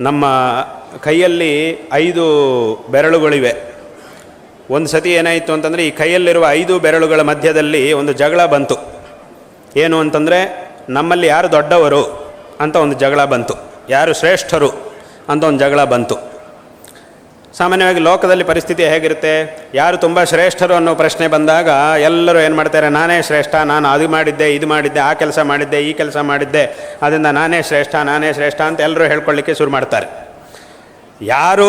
ನಮ್ಮ ಕೈಯಲ್ಲಿ ಐದು ಬೆರಳುಗಳಿವೆ. ಒಂದು ಸತಿ ಏನಾಯಿತು ಅಂತಂದರೆ ಈ ಕೈಯಲ್ಲಿರುವ ಐದು ಬೆರಳುಗಳ ಮಧ್ಯದಲ್ಲಿ ಒಂದು ಜಗಳ ಬಂತು. ಏನು ಅಂತಂದರೆ, ನಮ್ಮಲ್ಲಿ ಯಾರು ದೊಡ್ಡವರು ಅಂತ ಒಂದು ಜಗಳ ಬಂತು. ಯಾರು ಶ್ರೇಷ್ಠರು ಅಂತ ಒಂದು ಜಗಳ ಬಂತು. ಸಾಮಾನ್ಯವಾಗಿ ಲೋಕದಲ್ಲಿ ಪರಿಸ್ಥಿತಿ ಹೇಗಿರುತ್ತೆ? ಯಾರು ತುಂಬ ಶ್ರೇಷ್ಠರು ಅನ್ನೋ ಪ್ರಶ್ನೆ ಬಂದಾಗ ಎಲ್ಲರೂ ಏನು ಮಾಡ್ತಾರೆ, ನಾನೇ ಶ್ರೇಷ್ಠ, ನಾನು ಅದು ಮಾಡಿದ್ದೆ, ಇದು ಮಾಡಿದ್ದೆ, ಆ ಕೆಲಸ ಮಾಡಿದ್ದೆ, ಈ ಕೆಲಸ ಮಾಡಿದ್ದೆ, ಅದರಿಂದ ನಾನೇ ಶ್ರೇಷ್ಠ ನಾನೇ ಶ್ರೇಷ್ಠ ಅಂತ ಎಲ್ಲರೂ ಹೇಳ್ಕೊಳ್ಳಿಕ್ಕೆ ಶುರು ಮಾಡ್ತಾರೆ. ಯಾರು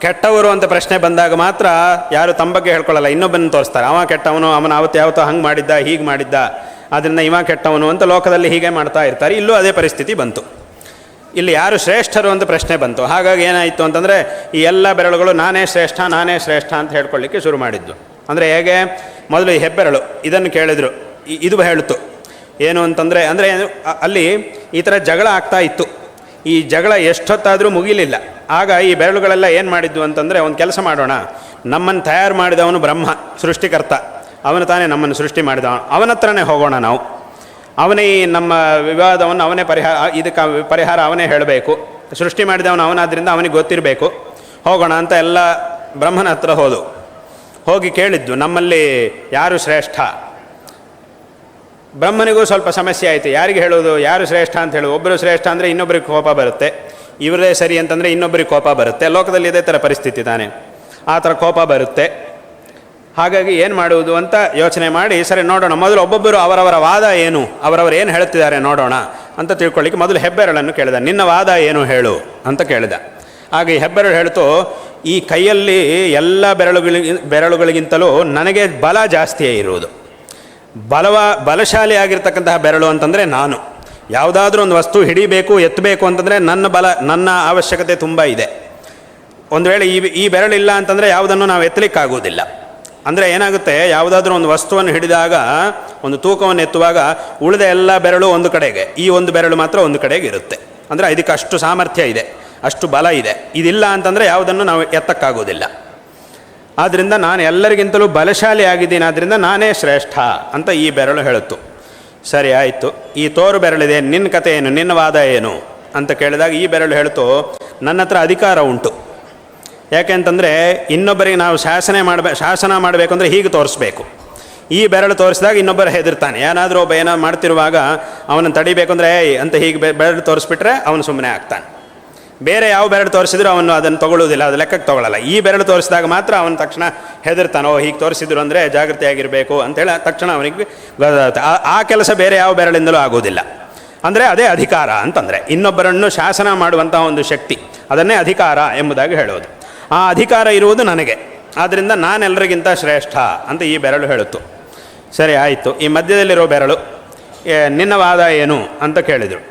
ಕೆಟ್ಟವರು ಅಂತ ಪ್ರಶ್ನೆ ಬಂದಾಗ ಮಾತ್ರ ಯಾರು ತಮ್ಮ ಬಗ್ಗೆ ಹೇಳ್ಕೊಳ್ಳಲ್ಲ ಇನ್ನೊಬ್ಬನ ತೋರಿಸ್ತಾರೆ. ಅವ ಕೆಟ್ಟವನು, ಅವನು ಅವತ್ತು ಯಾವತ್ತೋ ಹಂಗೆ ಮಾಡಿದ್ದ, ಹೀಗೆ ಮಾಡಿದ್ದ, ಅದರಿಂದ ಇವ ಕೆಟ್ಟವನು ಅಂತ ಲೋಕದಲ್ಲಿ ಹೀಗೆ ಮಾಡ್ತಾ ಇರ್ತಾರೆ. ಇಲ್ಲೂ ಅದೇ ಪರಿಸ್ಥಿತಿ ಬಂತು. ಇಲ್ಲಿ ಯಾರು ಶ್ರೇಷ್ಠರು ಅಂತ ಪ್ರಶ್ನೆ ಬಂತು. ಹಾಗಾಗಿ ಏನಾಯಿತು ಅಂತಂದರೆ, ಈ ಎಲ್ಲ ಬೆರಳುಗಳು ನಾನೇ ಶ್ರೇಷ್ಠ ನಾನೇ ಶ್ರೇಷ್ಠ ಅಂತ ಹೇಳ್ಕೊಳ್ಳಿಕ್ಕೆ ಶುರು ಮಾಡಿದ್ದು. ಅಂದರೆ ಹೇಗೆ? ಮೊದಲು ಈ ಹೆಬ್ಬೆರಳು, ಇದನ್ನು ಕೇಳಿದರು. ಇದು ಹೇಳ್ತು ಏನು ಅಂತಂದರೆ, ಅಂದರೆ ಅಲ್ಲಿ ಈ ಥರ ಜಗಳ ಆಗ್ತಾ ಇತ್ತು. ಈ ಜಗಳ ಎಷ್ಟೊತ್ತಾದರೂ ಮುಗಿಲಿಲ್ಲ. ಆಗ ಈ ಬೆರಳುಗಳೆಲ್ಲ ಏನು ಮಾಡಿದ್ದು ಅಂತಂದರೆ, ಒಂದು ಕೆಲಸ ಮಾಡೋಣ. ನಮ್ಮನ್ನು ತಯಾರು ಮಾಡಿದವನು ಬ್ರಹ್ಮ, ಸೃಷ್ಟಿಕರ್ತ. ಅವನು ತಾನೇ ನಮ್ಮನ್ನು ಸೃಷ್ಟಿ ಮಾಡಿದವನು. ಅವನ ಹತ್ರನೇ ಹೋಗೋಣ ನಾವು. ಅವನೇ ನಮ್ಮ ವಿವಾದವನ್ನು ಅವನೇ ಪರಿಹಾರ, ಇದಕ್ಕೆ ಪರಿಹಾರ ಅವನೇ ಹೇಳಬೇಕು. ಸೃಷ್ಟಿ ಮಾಡಿದವನು ಅವನಾದ್ರಿಂದ ಅವನಿಗೆ ಗೊತ್ತಿರಬೇಕು. ಹೋಗೋಣ ಅಂತ ಎಲ್ಲ ಬ್ರಹ್ಮನ ಹತ್ರ ಹೋದು. ಹೋಗಿ ಕೇಳಿದ್ದು, ನಮ್ಮಲ್ಲಿ ಯಾರು ಶ್ರೇಷ್ಠ? ಬ್ರಹ್ಮನಿಗೂ ಸ್ವಲ್ಪ ಸಮಸ್ಯೆ ಆಯಿತು. ಯಾರಿಗೆ ಹೇಳೋದು ಯಾರು ಶ್ರೇಷ್ಠ ಅಂತ ಹೇಳೋದು ಒಬ್ಬರು ಶ್ರೇಷ್ಠ ಅಂದರೆ ಇನ್ನೊಬ್ಬರಿಗೆ ಕೋಪ ಬರುತ್ತೆ. ಇವರೇ ಸರಿ ಅಂತಂದರೆ ಇನ್ನೊಬ್ಬರಿಗೆ ಕೋಪ ಬರುತ್ತೆ. ಲೋಕದಲ್ಲಿ ಇದೇ ಥರ ಪರಿಸ್ಥಿತಿ ತಾನೆ. ಆ ಥರ ಕೋಪ ಬರುತ್ತೆ. ಹಾಗಾಗಿ ಏನು ಮಾಡುವುದು ಅಂತ ಯೋಚನೆ ಮಾಡಿ, ಸರಿ ನೋಡೋಣ, ಮೊದಲು ಒಬ್ಬೊಬ್ಬರು ಅವರವರ ವಾದ ಏನು, ಅವರವರು ಏನು ಹೇಳ್ತಿದ್ದಾರೆ ನೋಡೋಣ ಅಂತ ತಿಳ್ಕೊಳ್ಳಿಕ್ಕೆ ಮೊದಲು ಹೆಬ್ಬೆರಳನ್ನು ಕೇಳಿದ. ನಿನ್ನ ವಾದ ಏನು ಹೇಳು ಅಂತ ಕೇಳಿದ. ಆಗ ಹೆಬ್ಬೆರಳು ಹೇಳ್ತು, ಈ ಕೈಯಲ್ಲಿ ಎಲ್ಲ ಬೆರಳುಗಳಿಗೆ ಬೆರಳುಗಳಿಗಿಂತಲೂ ನನಗೆ ಬಲ ಜಾಸ್ತಿಯೇ ಇರುವುದು. ಬಲವ, ಬಲಶಾಲಿ ಆಗಿರ್ತಕ್ಕಂತಹ ಬೆರಳು ಅಂತಂದರೆ ನಾನು. ಯಾವುದಾದ್ರೂ ಒಂದು ವಸ್ತು ಹಿಡಿಬೇಕು, ಎತ್ತಬೇಕು ಅಂತಂದರೆ ನನ್ನ ಬಲ, ನನ್ನ ಅವಶ್ಯಕತೆ ತುಂಬ ಇದೆ. ಒಂದು ವೇಳೆ ಈ ಈ ಬೆರಳಿಲ್ಲ ಅಂತಂದರೆ ಯಾವುದನ್ನು ನಾವು ಎತ್ತಲಿಕ್ಕಾಗೋದಿಲ್ಲ ಅಂದರೆ ಏನಾಗುತ್ತೆ? ಯಾವುದಾದ್ರೂ ಒಂದು ವಸ್ತುವನ್ನು ಹಿಡಿದಾಗ, ಒಂದು ತೂಕವನ್ನು ಎತ್ತುವಾಗ ಉಳಿದ ಎಲ್ಲ ಬೆರಳು ಒಂದು ಕಡೆಗೆ. ಈ ಒಂದು ಬೆರಳು ಮಾತ್ರ ಒಂದು ಕಡೆಗೆ ಇರುತ್ತೆ. ಅಂದರೆ ಇದಕ್ಕೆ ಅಷ್ಟು ಸಾಮರ್ಥ್ಯ ಇದೆ, ಅಷ್ಟು ಬಲ ಇದೆ. ಇದಿಲ್ಲ ಅಂತಂದರೆ ಯಾವುದನ್ನು ನಾವು ಎತ್ತಕ್ಕಾಗೋದಿಲ್ಲ ಆದ್ದರಿಂದ ನಾನು ಎಲ್ಲರಿಗಿಂತಲೂ ಬಲಶಾಲಿ ಆಗಿದ್ದೀನಿ ಆದ್ದರಿಂದ ನಾನೇ ಶ್ರೇಷ್ಠ ಅಂತ ಈ ಬೆರಳು ಹೇಳುತ್ತು. ಸರಿ, ಆಯಿತು. ಈ ತೋರು ಬೆರಳಿದೆ, ನಿನ್ನ ಕತೆ ಏನು, ನಿನ್ನ ವಾದ ಏನು? ಅಂತ ಕೇಳಿದಾಗ ಈ ಬೆರಳು ಹೇಳ್ತು, ನನ್ನ ಹತ್ರ ಅಧಿಕಾರ ಉಂಟು. ಯಾಕೆಂತಂದರೆ ಇನ್ನೊಬ್ಬರಿಗೆ ನಾವು ಶಾಸನ ಮಾಡಬೇಕು ಶಾಸನ ಮಾಡಬೇಕು ಅಂದರೆ ಹೀಗೆ ತೋರಿಸ್ಬೇಕು. ಈ ಬೆರಳು ತೋರಿಸಿದಾಗ ಇನ್ನೊಬ್ಬರು ಹೆದರ್ತಾನೆ. ಏನಾದರೂ ಒಬ್ಬ ಏನೋ ಮಾಡ್ತಿರುವಾಗ ಅವನನ್ನು ತಡಿಬೇಕು ಅಂದರೆ, ಏಯ್, ಅಂತ ಹೀಗೆ ಬೆರಳು ತೋರಿಸ್ಬಿಟ್ರೆ ಅವನು ಸುಮ್ಮನೆ ಆಗ್ತಾನೆ. ಬೇರೆ ಯಾವ ಬೆರಳು ತೋರಿಸಿದ್ರು ಅವನು ಅದನ್ನು ತೊಗೊಳ್ಳೋದಿಲ್ಲ ಅದು ಲೆಕ್ಕಕ್ಕೆ ತೊಗೊಳ್ಳಲ್ಲ ಈ ಬೆರಳು ತೋರಿಸಿದಾಗ ಮಾತ್ರ ಅವನು ತಕ್ಷಣ ಹೆದರ್ತಾನೆ ಹೀಗೆ ತೋರಿಸಿದ್ರು ಅಂದರೆ ಜಾಗೃತಿಯಾಗಿರಬೇಕು ಅಂತೇಳಿ ತಕ್ಷಣ ಅವನಿಗೆ ಆ ಕೆಲಸ ಬೇರೆ ಯಾವ ಬೆರಳಿಂದಲೂ ಆಗೋದಿಲ್ಲ ಅಂದರೆ ಅದೇ ಅಧಿಕಾರ ಅಂತಂದರೆ, ಇನ್ನೊಬ್ಬರನ್ನು ಶಾಸನ ಮಾಡುವಂಥ ಒಂದು ಶಕ್ತಿ, ಅದನ್ನೇ ಅಧಿಕಾರ ಎಂಬುದಾಗಿ ಹೇಳೋದು ಆ ಅಧಿಕಾರ ಇರುವುದು ನನಗೆ. ಆದ್ದರಿಂದ ನಾನೆಲ್ಲರಿಗಿಂತ ಶ್ರೇಷ್ಠ ಅಂತ ಈ ಬೆರಳು ಹೇಳುತ್ತು. ಸರಿ, ಆಯಿತು. ಈ ಮಧ್ಯದಲ್ಲಿರೋ ಬೆರಳು ನಿನ್ನ ವಾದ ಏನು ಅಂತ ಕೇಳಿದರು.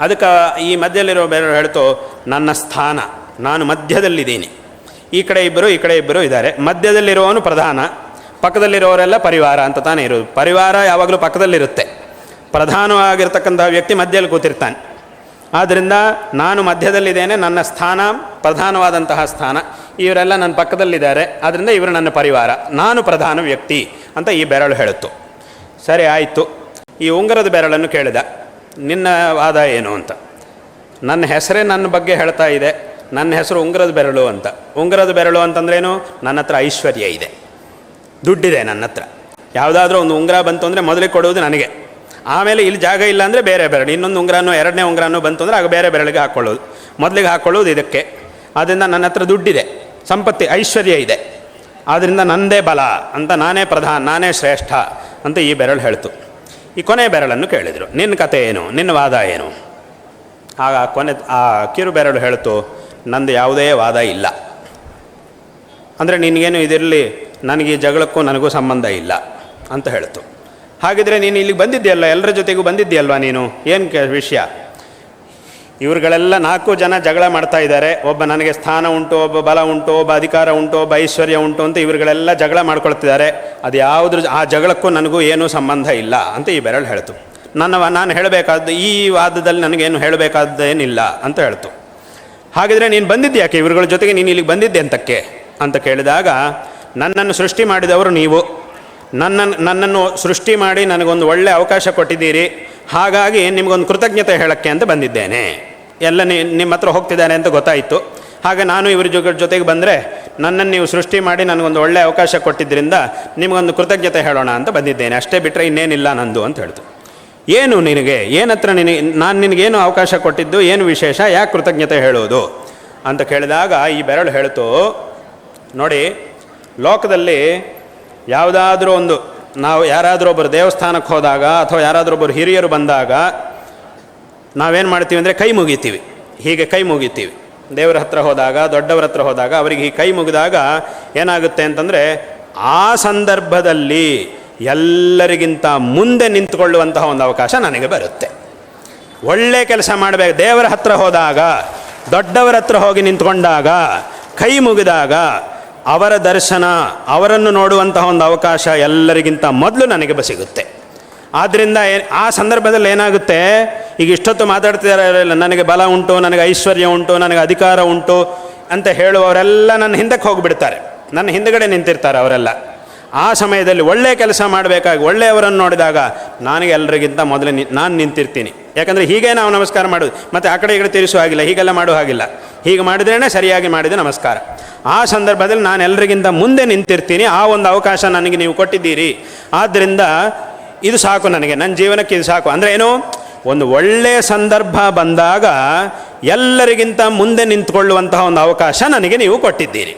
ಅದಕ್ಕೆ ಈ ಮಧ್ಯದಲ್ಲಿರೋ ಬೆರಳು ಹೇಳ್ತು, ನನ್ನ ಸ್ಥಾನ, ನಾನು ಮಧ್ಯದಲ್ಲಿದ್ದೀನಿ. ಈ ಕಡೆ ಇಬ್ಬರು, ಈ ಕಡೆ ಇಬ್ಬರು ಇದ್ದಾರೆ. ಮಧ್ಯದಲ್ಲಿರೋನು ಪ್ರಧಾನ, ಪಕ್ಕದಲ್ಲಿರೋರೆಲ್ಲ ಪರಿವಾರ ಅಂತ ತಾನೇ ಇರೋದು. ಪರಿವಾರ ಯಾವಾಗಲೂ ಪಕ್ಕದಲ್ಲಿರುತ್ತೆ. ಪ್ರಧಾನವಾಗಿರ್ತಕ್ಕಂಥ ವ್ಯಕ್ತಿ ಮಧ್ಯದಲ್ಲಿ ಕೂತಿರ್ತಾನೆ. ಆದ್ದರಿಂದ ನಾನು ಮಧ್ಯದಲ್ಲಿದ್ದೇನೆ, ನನ್ನ ಸ್ಥಾನ, ಪ್ರಧಾನವಾದಂತಹ ಸ್ಥಾನ. ಇವರೆಲ್ಲ ನನ್ನ ಪಕ್ಕದಲ್ಲಿದ್ದಾರೆ ಆದ್ದರಿಂದ ಇವರು ನನ್ನ ಪರಿವಾರ. ನಾನು ಪ್ರಧಾನ ವ್ಯಕ್ತಿ ಅಂತ ಈ ಬೆರಳು ಹೇಳುತ್ತು. ಸರಿ, ಆಯಿತು. ಈ ಉಂಗರದ ಬೆರಳನ್ನು ಕೇಳಿದ. ನಿನ್ನ ವಾದ ಏನು ಅಂತ. ನನ್ನ ಹೆಸರೇ ನನ್ನ ಬಗ್ಗೆ ಹೇಳ್ತಾ ಇದೆ. ನನ್ನ ಹೆಸರು ಉಂಗರದ ಬೆರಳು ಅಂತ. ಉಂಗರದ ಬೆರಳು ಅಂತಂದ್ರೇನು? ನನ್ನ ಹತ್ರ ಐಶ್ವರ್ಯ ಇದೆ. ದುಡ್ಡಿದೆ ನನ್ನ ಹತ್ರ. ಯಾವುದಾದ್ರೂ ಒಂದು ಉಂಗುರ ಬಂತು ಅಂದರೆ ಮೊದಲಿಗೆ ಕೊಡುವುದು ನನಗೆ. ಆಮೇಲೆ ಇಲ್ಲಿ ಜಾಗ ಇಲ್ಲ ಅಂದರೆ ಬೇರೆ ಬೆರಳು. ಇನ್ನೊಂದು ಉಂಗ್ರಾನು, ಎರಡನೇ ಉಂಗ್ರನೋ ಬಂತು ಅಂದರೆ ಆಗ ಬೇರೆ ಬೆರಳಿಗೆ ಹಾಕ್ಕೊಳ್ಳೋದು ಮೊದಲಿಗೆ ಹಾಕ್ಕೊಳ್ಳೋದು ಇದಕ್ಕೆ. ಆದ್ದರಿಂದ ನನ್ನ ಹತ್ರ ದುಡ್ಡಿದೆ. ಸಂಪತ್ತಿ, ಐಶ್ವರ್ಯ ಇದೆ. ಆದ್ದರಿಂದ ನಂದೇ ಬಲ ಅಂತ ನಾನೇ ಪ್ರಧಾನ, ನಾನೇ ಶ್ರೇಷ್ಠ ಅಂತ ಈ ಬೆರಳು ಹೇಳ್ತು. ಈ ಕೊನೆ ಬೆರಳನ್ನು ಕೇಳಿದರು. ನಿನ್ನ ಕತೆ ಏನು? ನಿನ್ನ ವಾದ ಏನು? ಆಗ ಕೊನೆ, ಆ ಕಿರು ಬೆರಳು ಹೇಳ್ತು, ನಂದು ಯಾವುದೇ ವಾದ ಇಲ್ಲ. ಅಂದರೆ ನಿನಗೇನು ಇದಿರಲಿ? ನನಗೆ ಈ ಜಗಳಕ್ಕೂ ನನಗೂ ಸಂಬಂಧ ಇಲ್ಲ ಅಂತ ಹೇಳ್ತು. ಹಾಗಿದ್ರೆ ನೀನು ಇಲ್ಲಿಗೆ ಬಂದಿದ್ದೀಯಲ್ಲ ಎಲ್ಲರ ಜೊತೆಗೂ ಬಂದಿದ್ದೀಯಲ್ವಾ ನೀನು? ಏನು ಕೆ ವಿಷಯ? ಇವ್ರುಗಳೆಲ್ಲ ನಾಲ್ಕು ಜನ ಜಗಳ ಮಾಡ್ತಾ ಇದ್ದಾರೆ. ಒಬ್ಬ ನನಗೆ ಸ್ಥಾನ ಉಂಟು, ಒಬ್ಬ ಬಲ ಉಂಟು, ಒಬ್ಬ ಅಧಿಕಾರ ಉಂಟು, ಒಬ್ಬ ಐಶ್ವರ್ಯ ಉಂಟು ಅಂತ ಇವ್ರುಗಳೆಲ್ಲ ಜಗಳ ಮಾಡ್ಕೊಳ್ತಿದ್ದಾರೆ. ಅದು ಯಾವುದ್ರ ಆ ಜಗಳಕ್ಕೂ ನನಗೂ ಏನೂ ಸಂಬಂಧ ಇಲ್ಲ ಅಂತ ಈ ಬೆರಳು ಹೇಳ್ತು. ನನ್ನ ನಾನು ಹೇಳಬೇಕಾದ್ದು, ಈ ವಾದದಲ್ಲಿ ನನಗೇನು ಹೇಳಬೇಕಾದ್ದೇನಿಲ್ಲ ಅಂತ ಹೇಳ್ತು. ಹಾಗಿದ್ರೆ ನೀನು ಬಂದಿದ್ದ್ಯಾಕೆ ಇವ್ರುಗಳ ಜೊತೆಗೆ ನೀನು ಇಲ್ಲಿಗೆ ಬಂದಿದ್ದೆ ಅಂತಕ್ಕೆ? ಅಂತ ಕೇಳಿದಾಗ, ನನ್ನನ್ನು ಸೃಷ್ಟಿ ಮಾಡಿದವರು ನೀವು. ನನ್ನನ್ನು ನನ್ನನ್ನು ಸೃಷ್ಟಿ ಮಾಡಿ ನನಗೊಂದು ಒಳ್ಳೆಯ ಅವಕಾಶ ಕೊಟ್ಟಿದ್ದೀರಿ. ಹಾಗಾಗಿ ನಿಮಗೊಂದು ಕೃತಜ್ಞತೆ ಹೇಳಕ್ಕೆ ಅಂತ ಬಂದಿದ್ದೇನೆ. ಎಲ್ಲ ನಿ, ನಿಮ್ಮ ಹತ್ರ ಹೋಗ್ತಿದ್ದಾನೆ ಅಂತ ಗೊತ್ತಾಯಿತು. ಹಾಗೆ ನಾನು ಇವ್ರ ಜೊತೆ, ಜೊತೆಗೆ ಬಂದರೆ ನನ್ನನ್ನು ನೀವು ಸೃಷ್ಟಿ ಮಾಡಿ ನನಗೊಂದು ಒಳ್ಳೆಯ ಅವಕಾಶ ಕೊಟ್ಟಿದ್ದರಿಂದ ನಿಮಗೊಂದು ಕೃತಜ್ಞತೆ ಹೇಳೋಣ ಅಂತ ಬಂದಿದ್ದೇನೆ. ಅಷ್ಟೇ ಬಿಟ್ಟರೆ ಇನ್ನೇನಿಲ್ಲ ನಂದು ಅಂತ ಹೇಳ್ತು. ಏನು ನಿನಗೆ? ಏನತ್ರ ನಿನಗೆ, ನಾನು ನಿನಗೇನು ಅವಕಾಶ ಕೊಟ್ಟಿದ್ದು? ಏನು ವಿಶೇಷ? ಯಾಕೆ ಕೃತಜ್ಞತೆ ಹೇಳೋದು? ಅಂತ ಕೇಳಿದಾಗ ಈ ಬೆರಳು ಹೇಳ್ತು, ನೋಡಿ, ಲೋಕದಲ್ಲಿ ಯಾವುದಾದ್ರೂ ಒಂದು, ನಾವು ಯಾರಾದರೂ ಒಬ್ಬರು ದೇವಸ್ಥಾನಕ್ಕೆ ಹೋದಾಗ ಅಥವಾ ಯಾರಾದರೂ ಒಬ್ಬರು ಹಿರಿಯರು ಬಂದಾಗ ನಾವೇನು ಮಾಡ್ತೀವಿ ಅಂದರೆ ಕೈ ಮುಗಿತೀವಿ. ಹೀಗೆ ಕೈ ಮುಗಿತೀವಿ. ದೇವರ ಹತ್ರ ಹೋದಾಗ, ದೊಡ್ಡವರ ಹತ್ರ ಹೋದಾಗ ಅವರಿಗೆ ಈ ಕೈ ಮುಗಿದಾಗ ಏನಾಗುತ್ತೆ ಅಂತಂದರೆ ಆ ಸಂದರ್ಭದಲ್ಲಿ ಎಲ್ಲರಿಗಿಂತ ಮುಂದೆ ನಿಂತುಕೊಳ್ಳುವಂತಹ ಒಂದು ಅವಕಾಶ ನನಗೆ ಬರುತ್ತೆ. ಒಳ್ಳೆ ಕೆಲಸ ಮಾಡಬೇಕು. ದೇವರ ಹತ್ರ ಹೋದಾಗ, ದೊಡ್ಡವರ ಹತ್ರ ಹೋಗಿ ನಿಂತ್ಕೊಂಡಾಗ, ಕೈ ಮುಗಿದಾಗ ಅವರ ದರ್ಶನ, ಅವರನ್ನು ನೋಡುವಂತಹ ಒಂದು ಅವಕಾಶ ಎಲ್ಲರಿಗಿಂತ ಮೊದಲು ನನಗೆ ಸಿಗುತ್ತೆ. ಆದ್ದರಿಂದ ಆ ಸಂದರ್ಭದಲ್ಲಿ ಏನಾಗುತ್ತೆ? ಈಗ ಇಷ್ಟೊತ್ತು ಮಾತಾಡ್ತಿದ್ದಾರಲ್ಲ ನನಗೆ ಬಲ ಉಂಟು, ನನಗೆ ಐಶ್ವರ್ಯ ಉಂಟು, ನನಗೆ ಅಧಿಕಾರ ಉಂಟು ಅಂತ ಹೇಳುವವರೆಲ್ಲ ನನ್ನ ಹಿಂದಕ್ಕೆ ಹೋಗಿಬಿಡ್ತಾರೆ. ನನ್ನ ಹಿಂದುಗಡೆ ನಿಂತಿರ್ತಾರೆ ಅವರೆಲ್ಲ. ಆ ಸಮಯದಲ್ಲಿ ಒಳ್ಳೆಯ ಕೆಲಸ ಮಾಡಬೇಕಾಗಿ, ಒಳ್ಳೆಯವರನ್ನು ನೋಡಿದಾಗ ನನಗೆ ಎಲ್ಲರಿಗಿಂತ ಮೊದಲೇ ನಿ, ನಾನು ನಿಂತಿರ್ತೀನಿ. ಯಾಕಂದರೆ ಹೀಗೆ ನಾವು ನಮಸ್ಕಾರ ಮಾಡೋದು ಮತ್ತು ಆ ಕಡೆ ಈ ಕಡೆ ತಿರುಸೋ ಹಾಗಿಲ್ಲ, ಹೀಗೆಲ್ಲ ಮಾಡೋ ಹಾಗಿಲ್ಲ. ಹೀಗೆ ಮಾಡಿದ್ರೇ ಸರಿಯಾಗಿ ಮಾಡಿದ ನಮಸ್ಕಾರ. ಆ ಸಂದರ್ಭದಲ್ಲಿ ನಾನು ಎಲ್ಲರಿಗಿಂತ ಮುಂದೆ ನಿಂತಿರ್ತೀನಿ. ಆ ಒಂದು ಅವಕಾಶ ನನಗೆ ನೀವು ಕೊಟ್ಟಿದ್ದೀರಿ. ಆದ್ದರಿಂದ ಇದು ಸಾಕು ನನಗೆ. ನನ್ನ ಜೀವನಕ್ಕೆ ಇದು ಸಾಕು. ಅಂದರೆ ಏನು? ಒಂದು ಒಳ್ಳೆಯ ಸಂದರ್ಭ ಬಂದಾಗ ಎಲ್ಲರಿಗಿಂತ ಮುಂದೆ ನಿಂತ್ಕೊಳ್ಳುವಂತಹ ಒಂದು ಅವಕಾಶ ನನಗೆ ನೀವು ಕೊಟ್ಟಿದ್ದೀರಿ.